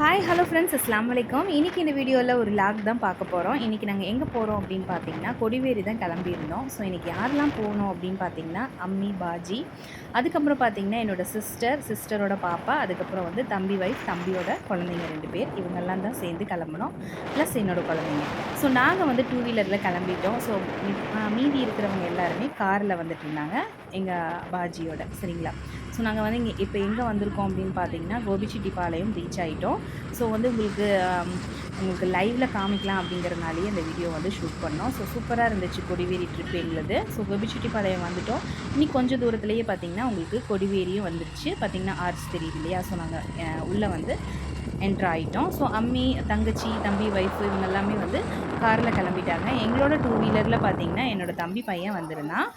Hi hello friends அஸ்லாம் வலைக்கம் இன்றைக்கி இந்த வீடியோவில் ஒரு லாக் தான் பார்க்க போகிறோம் இன்றைக்கி நாங்கள் எங்கே போகிறோம் அப்படின்னு பார்த்தீங்கன்னா கொடிவேரி தான் கிளம்பியிருந்தோம். ஸோ இன்றைக்கி யாரெல்லாம் போகணும் அப்படின்னு பார்த்தீங்கன்னா அம்மி பாஜி. அதுக்கப்புறம் பார்த்தீங்கன்னா என்னோடய சிஸ்டர் சிஸ்டரோட பாப்பா அதுக்கப்புறம் வந்து தம்பி வைஃப் தம்பியோட குழந்தைங்க ரெண்டு பேர். இவங்கெல்லாம் தான் சேர்ந்து கிளம்பணும். ப்ளஸ் என்னோட குழந்தைங்க. ஸோ நாங்கள் வந்து டூ வீலரில் கிளம்பிட்டோம். ஸோ மீதி இருக்கிறவங்க எல்லாருமே காரில் வந்துட்டு இருந்தாங்க. எங்கள் பாஜியோட சரிங்களா? ஸோ நாங்கள் வந்து இங்கே இப்போ எங்கே வந்திருக்கோம் அப்படின்னு பார்த்தீங்கன்னா கோபிச்செட்டிப்பாளையம் ரீச் ஆகிட்டோம் ஸோ வந்து உங்களுக்கு உங்களுக்கு லைவில் காமிக்கலாம் அப்படிங்கிறனாலேயே இந்த வீடியோ வந்து ஷூட் பண்ணோம். ஸோ சூப்பராக இருந்துச்சு கொடிவேரி ட்ரிப் எங்களுது. ஸோ கோபிச்செட்டிப்பாளையம் வந்துட்டோம். இன்னி கொஞ்சம் தூரத்துலேயே பார்த்தீங்கன்னா உங்களுக்கு கொடிவேரியும் வந்துருச்சு. பார்த்தீங்கன்னா ஆர்ட்ஸ் தெரியுது இல்லையா? ஸோ நாங்கள் உள்ளே வந்து என்ட்ரு ஆகிட்டோம் ஸோ அம்மி தங்கச்சி தம்பி ஒய்ஃபு இவங்க எல்லாமே வந்து காரில் கிளம்பிட்டாங்க. எங்களோட டூ வீலரில் பார்த்தீங்கன்னா என்னோட தம்பி பையன் வந்திருந்தான்.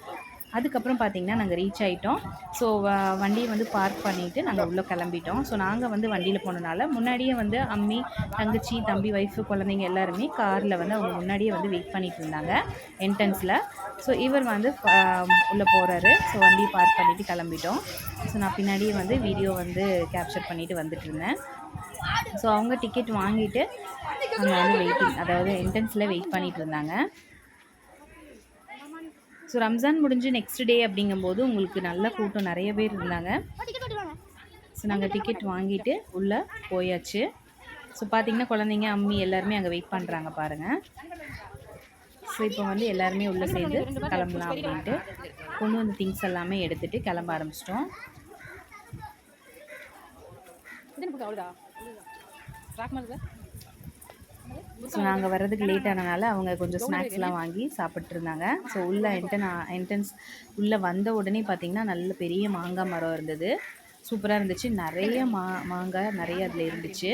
அதுக்கப்புறம் பார்த்தீங்கன்னா நாங்கள் ரீச் ஆகிட்டோம் ஸோ வண்டியை வந்து பார்க் பண்ணிவிட்டு நாங்கள் உள்ளே கிளம்பிட்டோம். ஸோ நாங்கள் வந்து வண்டியில் போனனால முன்னாடியே வந்து அம்மி தங்கச்சி தம்பி ஒய்ஃபு குழந்தைங்க எல்லாருமே காரில் வந்து அவங்க முன்னாடியே வந்து வெயிட் பண்ணிட்டு இருந்தாங்க என்ட்ரன்ஸில் ஸோ இவர் வந்து உள்ளே போகிறாரு ஸோ வண்டியை பார்க் பண்ணிவிட்டு கிளம்பிட்டோம். ஸோ நான் பின்னாடியே வந்து வீடியோ வந்து கேப்சர் பண்ணிவிட்டு வந்துட்டு இருந்தேன். ஸோ அவங்க டிக்கெட் வாங்கிட்டு அங்கே வந்து வெயிட்டிங் அதாவது என்ட்ரன்ஸில் வெயிட் பண்ணிட்டு இருந்தாங்க. ஸோ ரம்ஜான் முடிஞ்சு நெக்ஸ்ட் டே அப்படிங்கும்போது உங்களுக்கு நல்ல கூட்டம் நிறைய பேர் இருந்தாங்க. ஸோ நாங்கள் டிக்கெட் வாங்கிட்டு உள்ளே போயாச்சு. ஸோ பார்த்தீங்கன்னா குழந்தைங்க அம்மி எல்லாருமே அங்கே வெயிட் பண்ணுறாங்க பாருங்கள் ஸோ இப்போ வந்து எல்லாருமே உள்ளே சேர்ந்து கிளம்பலாம் அப்படின்ட்டு கொண்டு வந்த திங்ஸ் எல்லாமே எடுத்துகிட்டு கிளம்ப ஆரம்பிச்சிட்டோம். ஸோ நாங்கள் வர்றதுக்கு லேட் ஆனனால அவங்க கொஞ்சம் ஸ்நாக்ஸ்லாம் வாங்கி சாப்பிட்டு இருந்தாங்க ஸோ உள்ளே என்டன் என்ட்ரன்ஸ் உள்ளே வந்த உடனே பார்த்தீங்கன்னா நல்ல பெரிய மாங்காய் மரம் இருந்தது. சூப்பராக இருந்துச்சு. நிறைய மா மாங்காய் நிறைய அதில் இருந்துச்சு.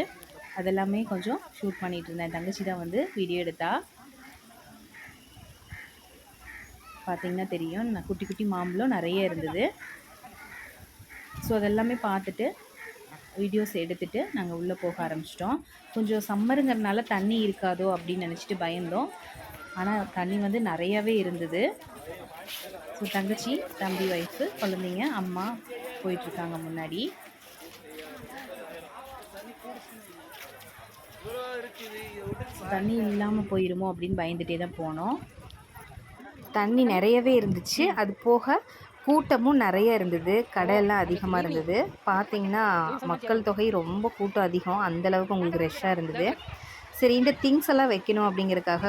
அதெல்லாமே கொஞ்சம் ஷூட் பண்ணிட்டு இருந்தேன். தங்கச்சி தான் வந்து வீடியோ எடுத்தா. பார்த்தீங்கன்னா தெரியும். குட்டி குட்டி மாம்பழம் நிறைய இருந்தது. ஸோ அதெல்லாமே பார்த்துட்டு வீடியோஸ் எடுத்துகிட்டு நாங்கள் உள்ளே போக ஆரம்பிச்சிட்டோம். கொஞ்சம் சம்மருங்கிறனால தண்ணி இருக்காதோ அப்படின்னு நினச்சிட்டு பயந்தோம். ஆனால் தண்ணி வந்து நிறையாவே இருந்தது. ஸோ தங்கச்சி தம்பி ஒய்ஃபு குழந்தைங்க அம்மா போயிட்டுருக்காங்க முன்னாடி. தண்ணி இல்லாமல் போயிருமோ அப்படின்னு பயந்துகிட்டே தான் போனோம். தண்ணி நிறையவே இருந்துச்சு. அது போக கூட்டமும் நிறைய இருந்தது. கடையெல்லாம் அதிகமாக இருந்தது. பார்த்தீங்கன்னா மக்கள் தொகை ரொம்ப கூட்டம் அதிகம். அந்த அளவுக்கு உங்களுக்கு ரஷ்ஷாக இருந்தது. சரி இந்த திங்ஸ் எல்லாம் வைக்கணும் அப்படிங்கிறதுக்காக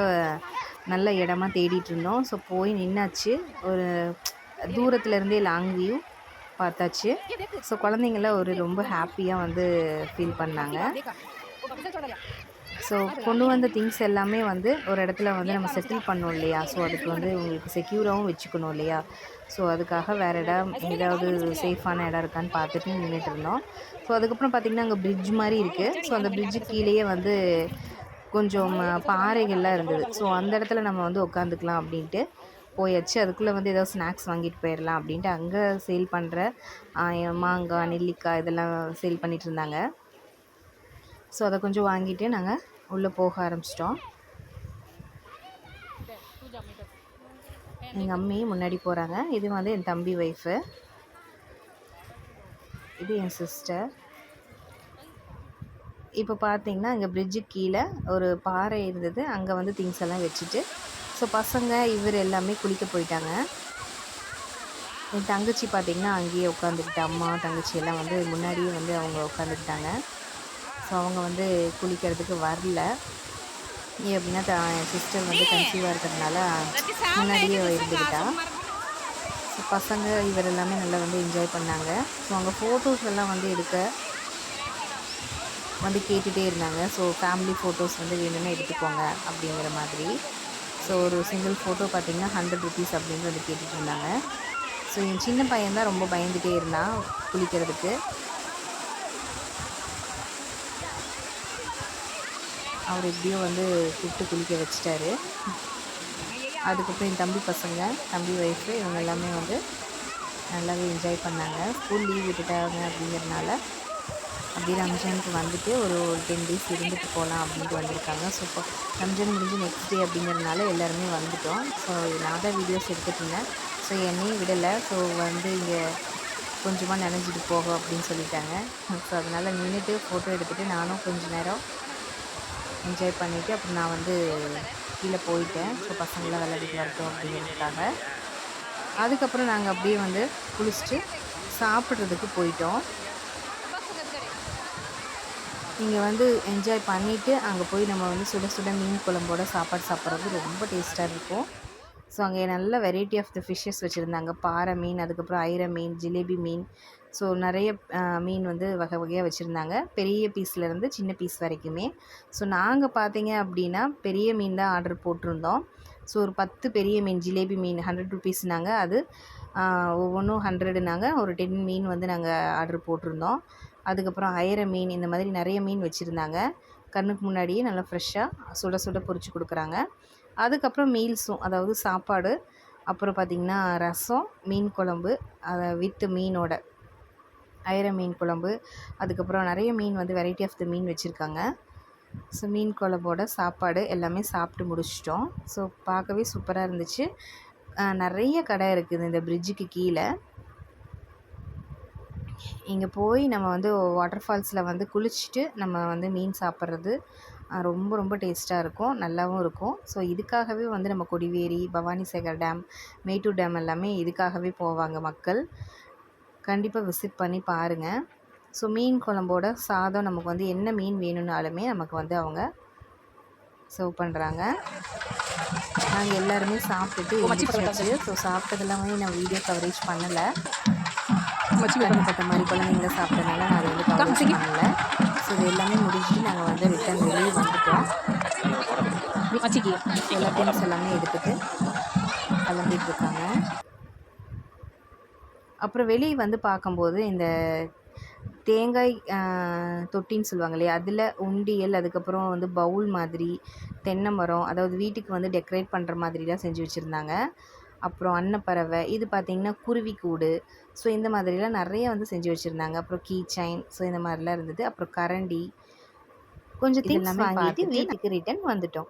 நல்ல இடமா தேடிட்டு இருந்தோம். ஸோ போய் நின்னாச்சு. ஒரு தூரத்துல இருந்தே லாங் வியூ பார்த்தாச்சு. ஸோ குழந்தைங்களாம் ஒரு ரொம்ப ஹாப்பியாக வந்து ஃபீல் பண்ணாங்க. ஸோ கொண்டு வந்த திங்ஸ் எல்லாமே வந்து ஒரு இடத்துல வந்து நம்ம செட்டில் பண்ணோம் இல்லையா? ஸோ அதுக்கு வந்து உங்களுக்கு செக்யூராகவும் வச்சுக்கணும் இல்லையா? ஸோ அதுக்காக வேறு இடம் ஏதாவது சேஃபான இடம் இருக்கான்னு பார்த்துட்டு நின்றுட்டு இருந்தோம். ஸோ அதுக்கப்புறம் பார்த்திங்கன்னா அங்கே பிரிட்ஜ் மாதிரி இருக்குது ஸோ அந்த பிரிட்ஜு கீழேயே வந்து கொஞ்சம் பாறைகள்லாம் இருந்தது. ஸோ அந்த இடத்துல நம்ம வந்து உட்காந்துக்கலாம் அப்படின்ட்டு போயாச்சு. அதுக்குள்ளே வந்து ஏதாவது ஸ்நாக்ஸ் வாங்கிட்டு போயிடலாம் அப்படின்ட்டு அங்கே சேல் பண்ணுற மாங்காய் நெல்லிக்காய் இதெல்லாம் சேல் பண்ணிகிட்டு இருந்தாங்க. ஸோ அதை கொஞ்சம் வாங்கிட்டு நாங்கள் உள்ளே போக ஆரம்பிச்சிட்டோம். எங்கள் அம்மி முன்னாடி போகிறாங்க இது வந்து என் தம்பி ஒய்ஃபு இது என் சிஸ்டர் இப்போ பார்த்தீங்கன்னா இங்கே பிரிட்ஜு கீழே ஒரு பாறை இருந்தது. அங்கே வந்து திங்ஸ் எல்லாம் வச்சுட்டு ஸோ பசங்க இவர் எல்லாமே குளிக்க போயிட்டாங்க. என் தங்கச்சி பார்த்தீங்கன்னா அங்கேயே உட்காந்துக்கிட்டு அம்மா தங்கச்சி எல்லாம் வந்து முன்னாடியே வந்து அவங்க உட்காந்துக்கிட்டாங்க ஸோ அவங்க வந்து குளிக்கிறதுக்கு வரல. ஏன் அப்படின்னா த- என் சிஸ்டர் வந்து கன்சீவாக இருக்கிறதுனால முன்னாடியே இருந்துக்கிட்டா. ஸோ பசங்க இவர் எல்லாமே நல்லா வந்து என்ஜாய் பண்ணாங்க. ஸோ அங்கே ஃபோட்டோஸ் எல்லாம் வந்து எடுக்க வந்து கேட்டுகிட்டே இருந்தாங்க. ஸோ ஃபேமிலி ஃபோட்டோஸ் வந்து வேணும்னா எடுத்துக்கோங்க அப்படிங்கிற மாதிரி. ஸோ ஒரு சிங்கிள் ஃபோட்டோ பார்த்தீங்கன்னா ஹண்ட்ரட் ருபீஸ் அப்படின்னு வந்து கேட்டுட்டு இருந்தாங்க. ஸோ என் சின்ன பையன் தான் ரொம்ப பயந்துகிட்டே இருந்தான் குளிக்கிறதுக்கு. அவர் எப்படியோ வந்து கூப்பிட்டு குளிக்க வச்சிட்டாரு. அதுக்கப்புறம் என் தம்பி பசங்க தம்பி ஒய்ஃபு இவங்க எல்லாமே வந்து நல்லாவே என்ஜாய் பண்ணாங்க. ஸ்கூல் லீவ் விட்டுட்டாங்க அப்படிங்கிறதுனால அப்படியே ரம்ஜானுக்கு வந்துட்டு ஒரு ஒரு டென் டேஸ் இருந்துட்டு போகலாம் அப்படின்ட்டு வந்திருக்காங்க. ஸோ இப்போ ரம்ஜான் முடிஞ்சு நெக்ஸ்ட் டே அப்படிங்கிறதுனால எல்லாருமே வந்துட்டோம். ஸோ நான் தான் வீடியோஸ் எடுத்துகிட்டு இருந்தேன். ஸோ என்னையும் விடலை. ஸோ வந்து இங்கே கொஞ்சமாக நனைஞ்சிட்டு போகும் அப்படின்னு சொல்லிட்டாங்க. ஸோ அதனால் நின்றுட்டு ஃபோட்டோ எடுத்துகிட்டு நானும் கொஞ்சம் நேரம் என்ஜாய் பண்ணிவிட்டு அப்புறம் நான் வந்து கீழே போயிட்டேன். ஸோ பசங்களாம் விளையாடிட்டு வரட்டும் அப்படிங்கிறதுக்காக. அதுக்கப்புறம் நாங்கள் அப்படியே வந்து குளிச்சுட்டு சாப்பிட்றதுக்கு போயிட்டோம். இங்கே வந்து என்ஜாய் பண்ணிவிட்டு அங்கே போய் நம்ம வந்து சுட சுட மீன் குழம்போட சாப்பாடு சாப்பிட்றது ரொம்ப டேஸ்ட்டாக இருக்கும். ஸோ அங்கே நல்ல வெரைட்டி ஆஃப் த ஃபிஷ்ஷஸ் வச்சுருந்தாங்க. பாறை மீன் அதுக்கப்புறம் ஐர மீன் ஜிலேபி மீன் ஸோ நிறைய மீன் வந்து வகை வகையாக வச்சுருந்தாங்க. பெரிய பீஸ்லேருந்து சின்ன பீஸ் வரைக்குமே. ஸோ நாங்கள் பார்த்தீங்க அப்படின்னா பெரிய மீன் தான் ஆர்டர் போட்டிருந்தோம். ஸோ ஒரு பத்து பெரிய மீன் ஜிலேபி மீன் ஹண்ட்ரட் ருபீஸ்னாங்க அது ஒவ்வொன்றும் ஹண்ட்ரடுனாங்க ஒரு டென் மீன் வந்து நாங்கள் ஆர்டர் போட்டிருந்தோம். அதுக்கப்புறம் ஐர மீன் இந்த மாதிரி நிறைய மீன் வச்சுருந்தாங்க. கண்ணுக்கு முன்னாடியே நல்லா ஃப்ரெஷ்ஷாக சுட சுட பொரிச்சு கொடுக்குறாங்க. அதுக்கப்புறம் மீல்ஸும் அதாவது சாப்பாடு. அப்புறம் பார்த்திங்கன்னா ரசம் மீன் குழம்பு அதை வித்து மீனோட. ஐர மீன் குழம்பு அதுக்கப்புறம் நிறைய மீன் வந்து வெரைட்டி ஆஃப் த மீன் வச்சுருக்காங்க. ஸோ மீன் குழம்போட சாப்பாடு எல்லாமே சாப்பிட்டு முடிச்சிட்டோம். ஸோ பார்க்கவே சூப்பராக இருந்துச்சு. நிறைய கடை இருக்குது இந்த பிரிட்ஜுக்கு கீழே. இங்கே போய் நம்ம வந்து வாட்டர் ஃபால்ஸில் வந்து குளிச்சுட்டு நம்ம வந்து மீன் சாப்பிட்றது ரொம்ப ரொம்ப டேஸ்ட்டாக இருக்கும். நல்லாவும் இருக்கும். ஸோ இதுக்காகவே வந்து நம்ம கொடிவேரி பவானி சேகர் டேம் மேட்டூர் டேம் எல்லாமே இதுக்காகவே போவாங்க மக்கள். கண்டிப்பாக விசிட் பண்ணி பாருங்கள் ஸோ மீன் குழம்போட சாதம் நமக்கு வந்து என்ன மீன் வேணும்னாலுமே நமக்கு வந்து அவங்க சர்வ் பண்ணுறாங்க நாங்கள் எல்லாருமே சாப்பிட்டுட்டு எழுந்திரிச்சாச்சு ஸோ சாப்பிட்டதெல்லாமே நான் வீடியோ கவரேஜ் பண்ணலை. கண்ணுப்பட்ட மாதிரி குழந்தைங்கள சாப்பிட்டனால நான் அதை வந்து கவரேஜ் பண்ணல. ஸோ இது எல்லாமே முடிச்சுட்டு நாங்கள் வந்து ரிட்டன் வெளியே வந்துட்டோம். எல்லா திங்ஸ் எல்லாமே எடுத்துகிட்டு கிளம்பிட்டு இருக்காங்க. அப்புறம் வெளியே வந்து பார்க்கும்போது இந்த தேங்காய் தொட்டின்னு சொல்லுவாங்க இல்லையா அதில் உண்டியல் அதுக்கப்புறம் வந்து பவுல் மாதிரி தென்னை மரம் அதாவது வீட்டுக்கு வந்து டெக்கரேட் பண்ணுற மாதிரிலாம் செஞ்சு வச்சுருந்தாங்க. அப்புறம் அன்னப்பறவை இது பார்த்திங்கன்னா குருவி கூடு ஸோ இந்த மாதிரிலாம் நிறைய வந்து செஞ்சு வச்சுருந்தாங்க. அப்புறம் கீ செயின் ஸோ இந்த மாதிரிலாம் இருந்தது. அப்புறம் கரண்டி கொஞ்சம் திங்ஸ் வாங்கிட்டு வீட்டுக்கு ரிட்டன் வந்துட்டோம்.